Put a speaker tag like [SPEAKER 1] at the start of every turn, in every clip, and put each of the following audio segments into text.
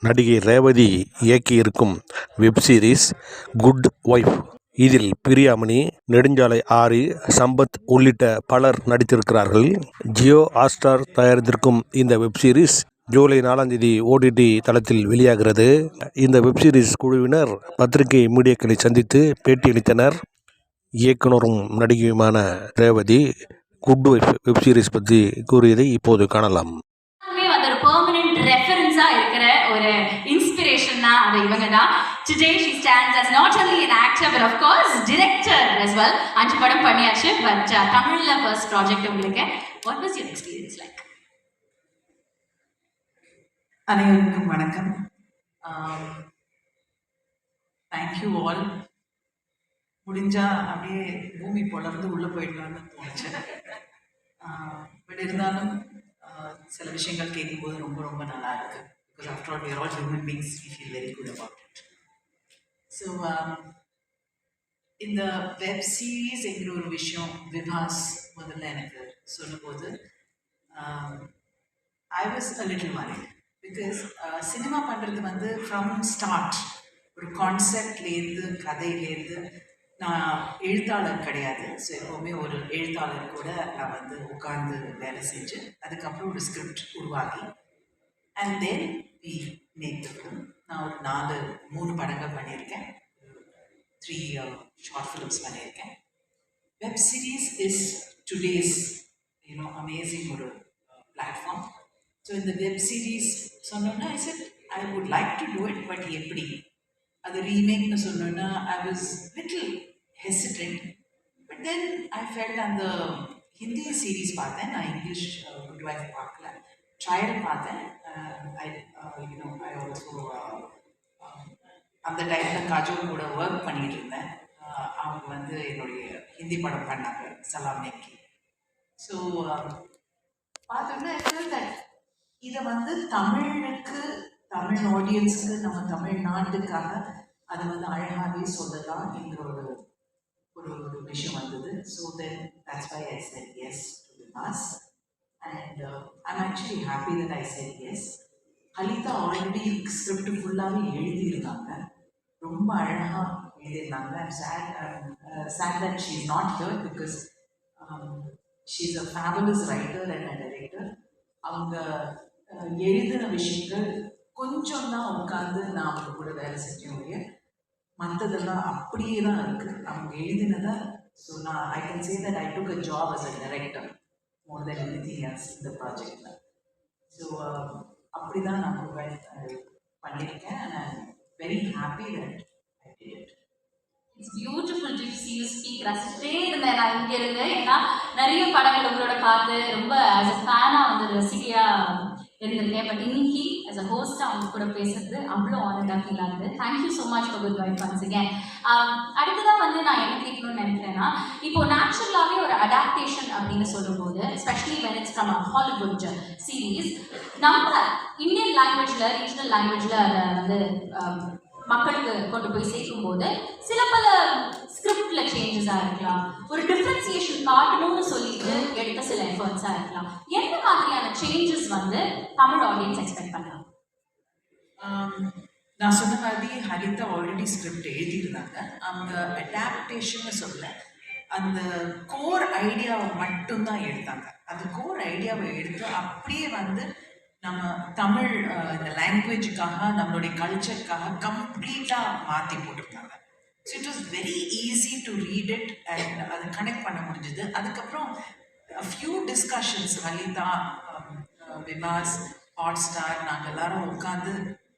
[SPEAKER 1] நடிகை ரேவதி இயக்கியிருக்கும் web series good wife இதில் பிரியாமணி நெடுஞ்சாலை ஆரி சம்பத் உள்ளிட்ட பலர் நடித்திருக்கிறார்கள். ஜியோ ஹாட்ஸ்டார் தயாரித்திருக்கும் இந்த வெப் சீரிஸ் ஜூலை நாலாம் தேதி ஓடிடி தளத்தில் வெளியாகிறது. இந்த வெப் சீரிஸ் குழுவினர் பத்திரிகை மீடியாக்களை சந்தித்து பேட்டியளித்தனர். இயக்குனரும் நடிகையுமான Revathi good wife web series பற்றி கூறியதை இப்போது காணலாம்.
[SPEAKER 2] ரெஃபரன்ஸா இருக்கிற ஒரு இன்ஸ்பிரேஷன்னா அது இவங்க தான் today she stands as not only an actor but of course director as well. அஞ்சு படம் பண்ணியாச்சு பட் தமிழ்ல ஃபர்ஸ்ட் ப்ராஜெக்ட் உங்களுக்கு. What was your experience like
[SPEAKER 3] அனைவருக்கும் வணக்கம். தேங்க்யூ ஆல் முடிஞ்சா அப்படியே பூமி பொலர்ந்து உள்ளே போயிடலான்னு தோணுச்சு. பட் இருந்தாலும் சில விஷயங்கள் கேட்கும்போது ரொம்ப ரொம்ப நல்லா இருக்குது because after all we're all human beings we feel very good about it so இந்த வெப் சீரிஸ் என்கிற ஒரு விஷயம் விவாஸ் முதல்ல எனக்கு சொல்லும்போது I was a little worried. Because cinema பண்ணுறது வந்து ஃப்ரம் ஸ்டார்ட் ஒரு கான்செப்ட்லேருந்து கதையிலேருந்து நான் எழுத்தாளர் கிடையாது. ஸோ எப்போவுமே ஒரு எழுத்தாளர் கூட நான் வந்து உட்கார்ந்து வேலை செஞ்சு அதுக்கப்புறம் ஒரு ஸ்கிரிப்ட் உருவாகி அண்ட் தென் வி மேக் நான் ஒரு நாலு மூணு படங்கள் பண்ணியிருக்கேன். த்ரீ ஷார்ட் ஃபிலிம்ஸ் பண்ணியிருக்கேன். Web series is today's you know amazing ஒரு uh, பிளாட்ஃபார்ம் ஸோ இந்த வெப் சீரிஸ் சொன்னோன்னா I said I would like to do it but எப்படி? அது ரீமேக்னு சொன்னோன்னா I was little hesitant but then I felt அந்த Hindi series பார்த்தேன். நான் இங்கிலீஷ் குட் வைஃப் பார்க்கல. ட்ரையல் பார்த்தேன். ஐ யூனோ ஐ ஆல்சோ அந்த டைமில் காஜோல் கூட ஒர்க் பண்ணிட்டு இருந்தேன். Uh, அவங்க வந்து என்னுடைய ஹிந்தி படம் பண்ணாங்க சலாம் நெக்கி ஸோ பார்த்தோன்னா இதை வந்து தமிழுக்கு தமிழ் ஆடியன்ஸுக்கு நம்ம தமிழ்நாட்டுக்காக அதை வந்து அழகாகவே சொல்லலாம் என்ற ஒரு ஒரு ஒரு விஷயம் வந்தது. So then that's why I said yes to the mass and I'm actually happy that I said yes Halitha already script ஃபுல்லாகவே எழுதியிருந்தாங்க. ரொம்ப அழகாக எழுதியிருந்தாங்க. Sad sad that she is not here because she is a fabulous writer and a director அவங்க uh, எழுதின விஷயங்கள் கொஞ்சம் தான் உட்காந்து நான் அவங்க கூட வேலை செஞ்சேன் முடியும் மற்றதெல்லாம் அப்படியே தான் இருக்குது அவங்க எழுதினதை ஸோ நான் I can say that I took a job as a director more then anything else இந்த ப்ராஜெக்டில் ஸோ அப்படி தான் நான் ப்ரொவைட் பண்ணியிருக்கேன். And very happy that I did it
[SPEAKER 2] it's beautiful to see you speak ரசிச்சிட்டே இருந்தேன். நான் இங்கே இருந்து ஏன்னா நிறைய படங்கள் உங்களோட பார்த்து ரொம்ப ஆஸ் அ ஃபேனாக வந்து ரசிகையாக இருந்திருக்கேன். பட் இன்னைக்கு as a ஹோஸ்டாக அவங்க கூட பேசுறது அவ்வளோ ஆனண்டாக ஃபீல் ஆகுது. Thank you so much for good wife once again அடுத்ததான் வந்து நான் என்ன கேட்கணும்னு நினைக்கிறேன்னா இப்போ நேச்சுரலாகவே ஒரு அடாப்டேஷன் அப்படின்னு சொல்லும்போது specially when it's from Hollywood series நம்ம இந்தியன் லாங்குவேஜில் ரீஜனல் லாங்குவேஜில் அதை வந்து um, மக்களுக்கு கொண்டு போய் சேர்க்கும்போது சில பல ஸ்கிரிப்டில் சேஞ்சஸாக இருக்கலாம். ஒரு டிஃப்ரென்சியேஷன் காட்டணும்னு சொல்லிட்டு எடுத்த சில எஃபர்ட்ஸாக இருக்கலாம். எந்த மாதிரியான சேஞ்சஸ் வந்து தமிழ் ஆடியன்ஸ் எக்ஸ்பெக்ட் பண்ணலாம்?
[SPEAKER 3] நான் சொன்ன மாதிரி ஹரிதா ஆல்ரெடி ஸ்கிரிப்ட் எழுதியிருந்தாங்க. அவங்க அடாப்டேஷன் சொல்ல அந்த கோர் ஐடியாவை மட்டும்தான் எடுத்தாங்க. அந்த கோர் ஐடியாவை எடுத்து அப்படியே வந்து நம்ம தமிழ் uh, இந்த லாங்குவேஜுக்காக நம்மளுடைய கல்ச்சருக்காக கம்ப்ளீட்டாக மாற்றி போட்டிருந்தாங்க. So it was very easy to read it and அது கனெக்ட் பண்ண முடிஞ்சது. அதுக்கப்புறம் few discussions Lalitha um, uh, விவாஸ் ஹாட் ஸ்டார் நாங்கள் எல்லாரும் உட்காந்து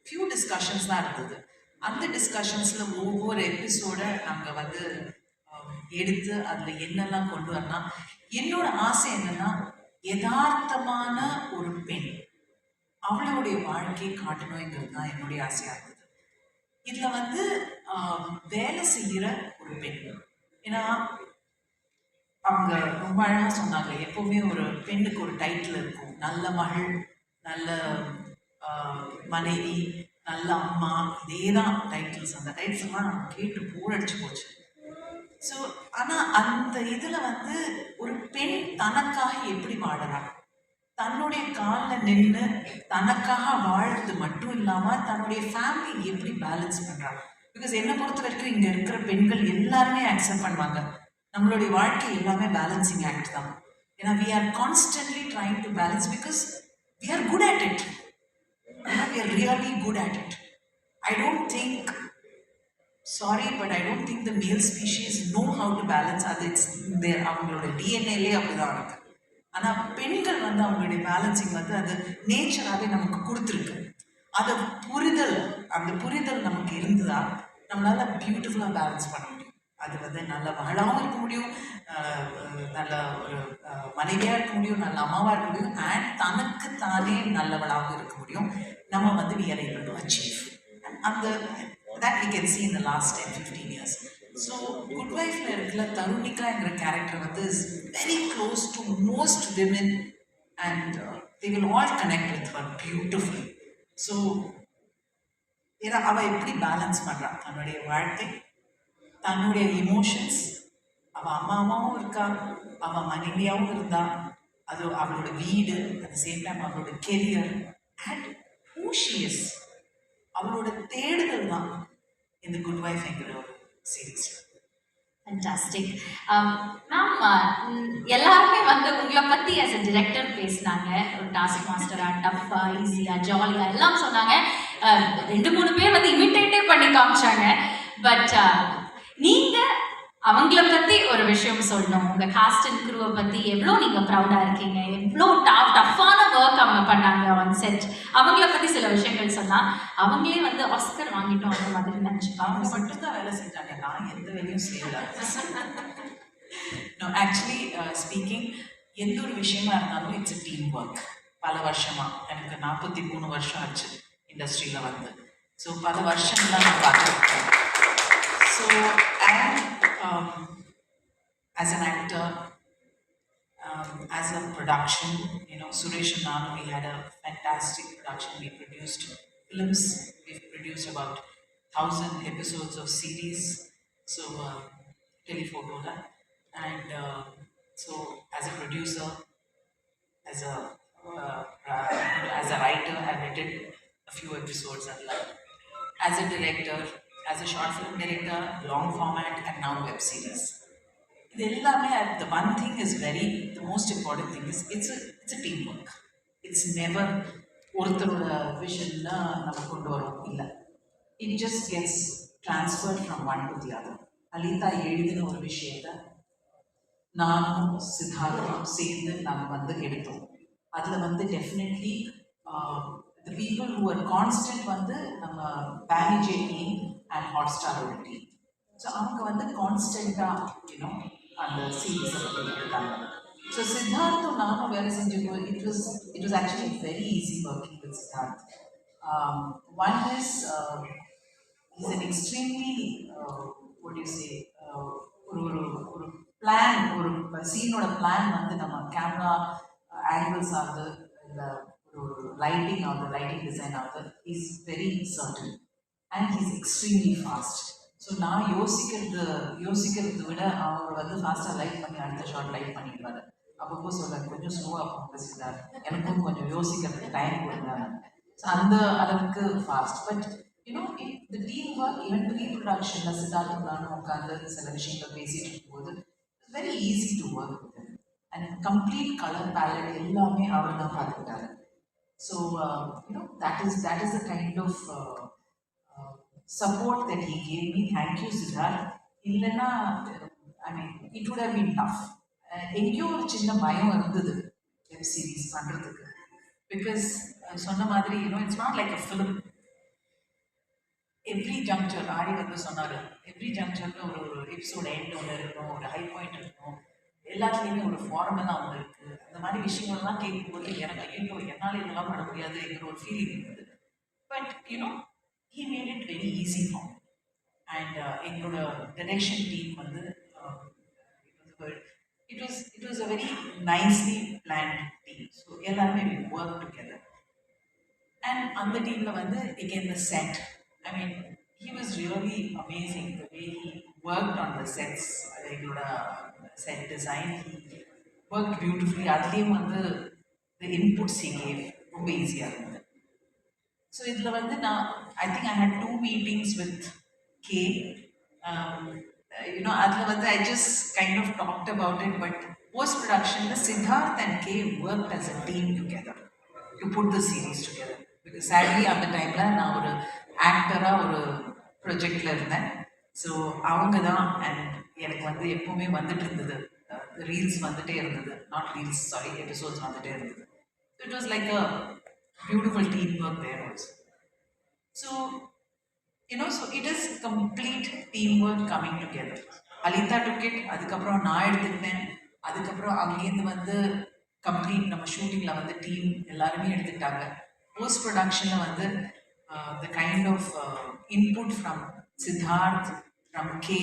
[SPEAKER 3] ஃபியூ டிஸ்கஷன்ஸ் தான் இருந்தது. அந்த டிஸ்கஷன்ஸில் ஒவ்வொரு எபிசோட நாங்கள் வந்து எடுத்து அதில் என்னெல்லாம் கொண்டு வரலாம் என்னோட ஆசை என்னன்னா யதார்த்தமான ஒரு பெண் அவளுடைய வாழ்க்கையை காட்டணுங்கிறது தான் என்னுடைய ஆசையாக இருந்தது. இதில் வந்து வேலை செய்கிற ஒரு பெண். ஏன்னா அவங்க ரொம்ப அழகாக சொன்னாங்க எப்போவுமே ஒரு பெண்ணுக்கு ஒரு டைட்டில் இருக்கும். நல்ல மகள் நல்ல மனைவி நல்ல அம்மா இதே தான் டைட்டில்ஸ் அந்த டைட்டில்ஸ்லாம் நம்ம கேட்டு போர் போச்சு. ஸோ ஆனால் அந்த இதில் வந்து ஒரு பெண் தனக்காக எப்படி வாழறா தன்னுடைய காலில் நின்று தனக்காக வாழ்றது மட்டும் இல்லாமல் தன்னுடைய ஃபேமிலி எப்படி பேலன்ஸ் பண்ணுறாங்க பிகாஸ் என்னை பொறுத்த வரைக்கும் இங்கே இருக்கிற பெண்கள் எல்லாருமே அக்செப்ட் பண்ணுவாங்க. நம்மளுடைய வாழ்க்கை எல்லாமே பேலன்சிங் ஆக்ட் தான். ஏன்னா we are constantly trying to balance because we are good at it and are really good at it I don't think sorry but I don't think the male species know how to balance அது it's there அவங்களோட டிஎன்ஏலே அப்படிதான் இருக்கு. ஆனால் பெண்கள் வந்து அவங்களுடைய balancing வந்து அது நேச்சராகவே நமக்கு கொடுத்துருக்கு. அதை புரிதல் அந்த புரிதல் நமக்கு இருந்ததா நம்மளால பியூட்டிஃபுல்லாக பேலன்ஸ் பண்ண முடியும். அது வந்து நல்ல மகளாகவும் இருக்க முடியும். நல்ல ஒரு மனைவியாக இருக்க முடியும் நல்ல அம்மாவாக இருக்க முடியும். அண்ட் தனக்கு தானே நல்லவளாகவும் இருக்க முடியும். நம்ம வந்து we are able to achieve. அந்த that we can see in the last 10 15 years. So good வைஃப்ல இருக்கிற தருணிகாங்கிற கேரக்டர் வந்து is very close to most women and they will all connect with her beautiful so ஏன்னா அவள் எப்படி balance பண்ணுறா தன்னுடைய வாழ்க்கை தன்னுடைய இமோஷன்ஸ் அவள் அம்மாவாகவும் இருக்கா அவள் மனைவியாகவும் இருந்தா அது அவளோட வீடு அட் சேம் டைம் அவளோட கெரியர் அண்ட் ஹூ அவளோட தேடுதல் தான் இந்த குட் வைஃப் என்கிற ஒரு சீரீஸ்
[SPEAKER 2] ஃபண்டாஸ்டிக் மேம் எல்லாருமே வந்து உங்களை பற்றி as a director பேசினாங்க. ஒரு டாஸ்க் மாஸ்டராக டஃப்பாக ஈஸியாக ஜாலியாக எல்லாம் சொன்னாங்க. Uh, ரெண்டு மூணு பேர் வந்து இமிட்டேட்டே பண்ணி காமிச்சாங்க. பட் நீங்கள் அவங்கள பற்றி ஒரு விஷயம் சொல்லணும். உங்கள் காஸ்ட் அண்ட் குருவை பற்றி எவ்வளோ நீங்கள் ப்ரௌடாக இருக்கீங்க? எவ்வளோ டஃப் டஃப்பான ஒர்க் அவங்க பண்ணாங்க ஆன் செட் அவங்கள பற்றி சில விஷயங்கள் சொன்னால் அவங்களே வந்து ஆஸ்கர் வாங்கிட்டோம் அந்த மாதிரி
[SPEAKER 3] அவங்க
[SPEAKER 2] நினச்சிப்பாங்க
[SPEAKER 3] மட்டும்தான் வேலை செஞ்சாங்க. நான் எந்த வேலையும் செய்யல. நோ ஆக்சுவலி ஸ்பீக்கிங் எந்த ஒரு விஷயமா இருந்தாலும் இட்ஸ் டீம் ஒர்க் பல வருஷமா. எனக்கு நாற்பத்தி மூணு வருஷம் ஆச்சு இண்டஸ்ட்ரியில் வந்து. ஸோ பல வருஷம்லாம் நான் பார்த்துருக்கேன். So I am, um, as an actor, um, as a production, you know, Suresh and Nanu, we had a fantastic production. We produced films. We've produced about thousand episodes of series. So uh, that and uh, so as a producer, as a uh, as a writer, I've written a few episodes and like as a director, as a short film director, long format, and now web series. இது எல்லாமே the one thing is very the most important thing is it's it's a team work it's never ஒருத்தரோட விஷன்ல நம்ம கொண்டு வரோம் இல்லை. It just gets transfer from one to the other Halitha எழுதின ஒரு விஷயத்த நானும் சித்தார்த்தும் சேர்ந்து நாங்கள் வந்து எடுத்தோம். அதில் வந்து definitely the people who are constant வந்து நம்ம பேனிஜே டீம் அண்ட் ஹாட் ஸ்டாரோட டீம் ஸோ அவங்க வந்து கான்ஸ்டண்ட்டாக யூனோ அந்த சீரீஸை வந்து எடுத்தாங்க. ஸோ சித்தார்த்தும் நானும் வேலை செஞ்சப்போ it was it was actually very easy working with Siddharth one is is an extremely what do you say uh, ஒரு ஒரு ஒரு பிளான் ஒரு சீனோட பிளான் வந்து நம்ம கேமரா ஆங்கிள்ஸ் ஆகுது இல்லை ஒரு ஒரு லைட்டிங் ஆகுது லைட்டிங் டிசைன் ஆகுது. Is very certain and he's extremely fast so நான் யோசிக்கிறது யோசிக்கிறது விட அவர் வந்து ஃபாஸ்ட்டாக லைட் பண்ணி அடுத்த ஷார்ட் லைட் பண்ணிடுவார் அப்பப்போ சொல்கிறார் கொஞ்சம் ஸ்லோவாக ஃபோக்கஸ் சித்தார் எனக்கும் கொஞ்சம் யோசிக்கிறதுக்கு டைம் கொடுங்க. ஸோ அந்த அளவுக்கு ஃபாஸ்ட் பட் யூனோ இந்த டீம் ஒர்க் ஈவன் ப்ரீ ப்ரொடக்ஷனில் சித்தார்த்தும் நானும் உட்காந்து சில விஷயங்கள் பேசிகிட்டு இருக்கும்போது very easy to work and complete colour palette எல்லாமே அவர் தான் பார்த்துக்கிட்டாரு so you know that is that is the kind of support that he gave me thank you Siddharth இல்லைன்னா I mean it would have been tough எங்கேயோ ஒரு சின்ன பயம் இருந்தது web series பண்ணுறதுக்கு பிகாஸ் சொன்ன மாதிரி you know it's not like a film every juncture Aari வந்து சொன்னார் எவ்ரி ஜங்க்சரில் ஒரு ஒரு எபிசோட் எண்ட் ஒன்று இருக்கணும் ஒரு ஹை பாயிண்ட் இருக்கணும். எல்லாத்துலேயுமே ஒரு ஃபார்மெல்லாம் ஒன்று இருக்குது அந்த மாதிரி விஷயங்கள்லாம் கேட்கும்போது எனக்கு ஐயோ என்னால் இதெல்லாம் பண்ண முடியாது என்கிற ஒரு ஃபீலிங் இருந்தது. But you know he made it very easy form and எங்களோட டிரெக்ஷன் டீம் வந்து it was it was a very nicely planned team so எல்லாருமே வி ஒர்க் டுகெதர் அண்ட் அந்த டீமில் வந்து again the set I mean he was really amazing the way he worked on the sets எங்களோட set design he worked beautifully அதுலேயும் வந்து த inputs he gave ரொம்ப ஈஸியாக இருந்தது ஸோ இதில் வந்து நான் I think I had two meetings with K you know அதில் வந்து I just kind of talked about it but post ப்ரொடக்ஷனில் Siddharth and K work as a team together to put the series together because sadly அந்த டைமில் நான் ஒரு ஆக்டராக ஒரு ப்ரொஜெக்டில் இருந்தேன். ஸோ அவங்க தான் அண்ட் எனக்கு வந்து எப்போவுமே வந்துட்டு இருந்தது. ரீல்ஸ் வந்துட்டே இருந்தது. நாட் ரீல்ஸ் சாரி எபிசோட்ஸ் வந்துட்டே இருந்தது. It was like a beautiful team work there also so you know so it is complete team work coming together Halitha took it அதுக்கப்புறம் நான் எடுத்துக்கிட்டேன். அதுக்கப்புறம் அங்கேருந்து வந்து கம்ப்ளீட் நம்ம ஷூட்டிங்கில் வந்து டீம் எல்லாருமே எடுத்துக்கிட்டாங்க. போஸ்ட் ப்ரொடக்ஷனில் வந்து the kind of input from Siddharth from K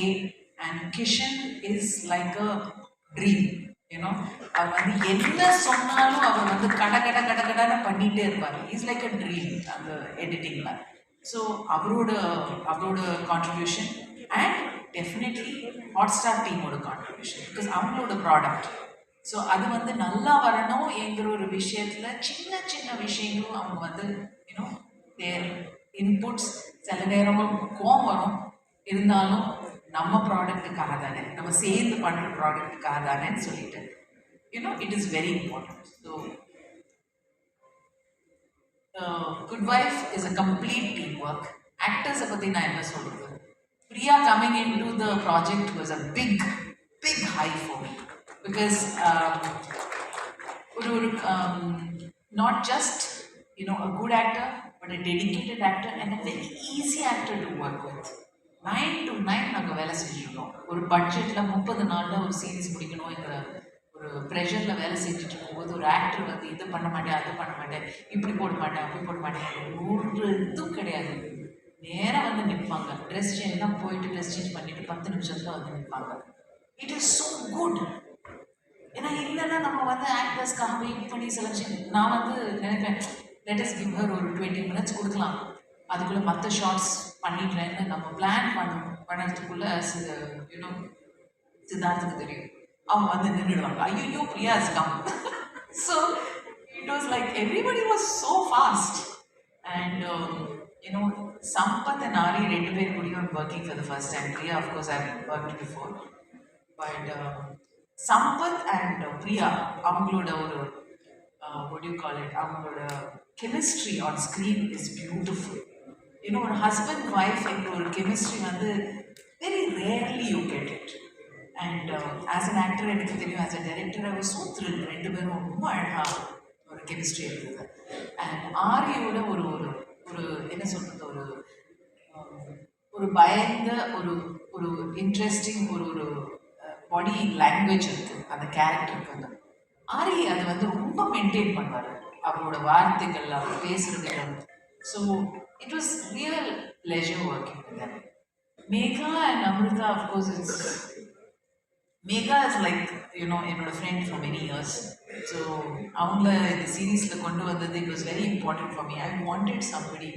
[SPEAKER 3] and Kishan is like a dream ஏன்னா அவர் வந்து என்ன சொன்னாலும் அவர் வந்து கட கட கட கடன்னு பண்ணிகிட்டே இருப்பார். இஸ் லைக் அ ட்ரீம் அந்த எடிட்டிங்கில் ஸோ அவரோட அவரோட contribution and definitely Hotstar டீமோட கான்ட்ரிபியூஷன் பிகாஸ் அவங்களோட ப்ராடக்ட் ஸோ அது வந்து நல்லா வரணும் என்கிற ஒரு விஷயத்தில் சின்ன சின்ன விஷயங்களும் அவங்க வந்து யூனோ தேர் இன்புட்ஸ் சில நேரம் கோவம் வரும். இருந்தாலும் நம்ம ப்ராடக்ட்டுக்காக தானே நம்ம சேர்ந்து பண்ணுற ப்ராடக்ட்டுக்காக தானேன்னு சொல்லிட்டு. You know it is very important so good wife is a complete team work ஆக்டர்ஸை பற்றி நான் என்ன சொல்கிறது Priya coming in to the project was a big big high four because ஒரு ஒரு not just you know a good actor but a dedicated actor and a very easy actor to work with nine to nine நாங்கள் வேலை செஞ்சுருக்கோம். ஒரு பட்ஜெட்டில் முப்பது நாளில் ஒரு சீரீஸ் முடிக்கணுங்கிற ஒரு ப்ரெஷரில் வேலை செஞ்சுட்டு இருக்கும்போது ஒரு ஆக்டர் வந்து இது பண்ண மாட்டேன் அது பண்ண மாட்டேன் இப்படி போட மாட்டேன் அப்படி போட மாட்டேன் ஒரு இதுவும் கிடையாது. நேராக வந்து நிற்பாங்க ட்ரெஸ் சேஞ்ச்லாம் போயிட்டு ட்ரெஸ் சேஞ்ச் பண்ணிட்டு பத்து நிமிஷத்தில் வந்து நிற்பாங்க இட் இஸ் ஸோ குட் ஏன்னா இல்லைன்னா நம்ம வந்து ஆக்டர்ஸ்க்காக வெயிட் பண்ணி செலக்ஷன் நான் வந்து நினைப்பேன் லெட்டஸ் கிவ் ஹர் ஒரு டுவெண்ட்டி மினிட்ஸ் கொடுக்கலாம். அதுக்குள்ளே மற்ற ஷார்ட்ஸ் பண்ணிடுறேன்னு நம்ம பிளான் பண்ண பண்ணதுக்குள்ள சில யூனோ சித்தார்த்துக்கு தெரியும். அவங்க வந்து நின்றுடுவாங்க. ஐயோ Priya is come so it was like everybody was so fast and you know Sampath and Aari ரெண்டு பேர் கூடயும் working for the first time Priya of course I work before but Sampath and Priya அவங்களோட ஒரு uh, what call you அவங்களோட chemistry on screen is beautiful இன்னும் ஒரு husband wife என்ற ஒரு கெமிஸ்ட்ரி வந்து very rarely you get it and as an actor எனக்கு தெரியும் ஆஸ் அ டைரக்டர் அவர் ஸோ த்ரில் ரெண்டு பேரும் ரொம்ப அழகாக ஒரு கெமிஸ்ட்ரி இருந்தது அண்ட் ஆரியோட ஒரு ஒரு ஒரு என்ன சொல்கிறது ஒரு um, ஒரு பயந்த ஒரு ஒரு இன்ட்ரெஸ்டிங் ஒரு ஒரு பாடி லாங்குவேஜ் இருக்குது அந்த கேரக்டருக்கு வந்து. ஆரி அதை வந்து ரொம்ப மெயின்டைன் பண்ணுவார். அவரோட வார்த்தைகள் அவர் பேசுகிறதுகள் so it was real pleasure working with Megha and Amritha of course it's Megha is like you know என்னோட friend for many years so அவங்கள இந்த சீரீஸில் கொண்டு வந்தது it was very important for me I wanted somebody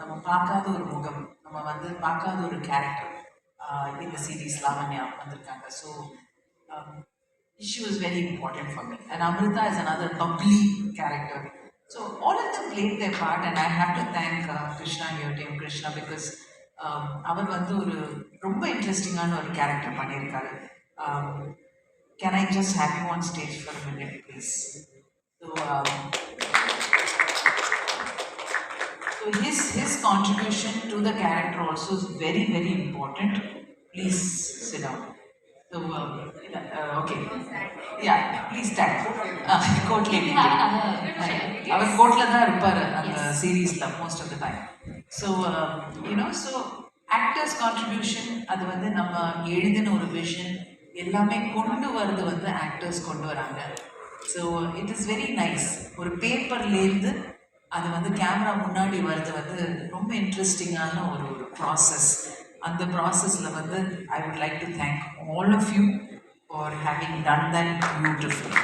[SPEAKER 3] நம்ம பார்க்காத ஒரு முகம் நம்ம வந்து பார்க்காத ஒரு கேரக்டர் இந்த சீரீஸ் லாவண்யா வந்திருக்காங்க so she was very important for me. And Amrita is another bubbly character. So all of them played their part, and I have to thank uh, Krishna here, Team Krishna, because um, அவர் வந்து ஒரு ரொம்ப இன்ட்ரெஸ்டிங்கான ஒரு character பண்ணியிருக்காரு can I just have you on stage for minute please so So his his contribution to the character also is very very important. Please sit down. So um, uh, okay, yeah, please stand. Uh, court lady. அவர் கோர்ட்டில் தான் இருப்பார் அந்த சீரீஸில் most of the time so you know so actors contribution அது வந்து நம்ம எழுதின ஒரு விஷன் எல்லாமே கொண்டு வர்றது வந்து ஆக்டர்ஸ் கொண்டு வராங்க so it is very nice ஒரு பேப்பர்லேருந்து அது வந்து கேமரா முன்னாடி வர்றது வந்து ரொம்ப இன்ட்ரெஸ்டிங்கான ஒரு ஒரு ப்ராசஸ் அந்த ப்ராசஸில் வந்து I would like to thank all of you for having done that beautiful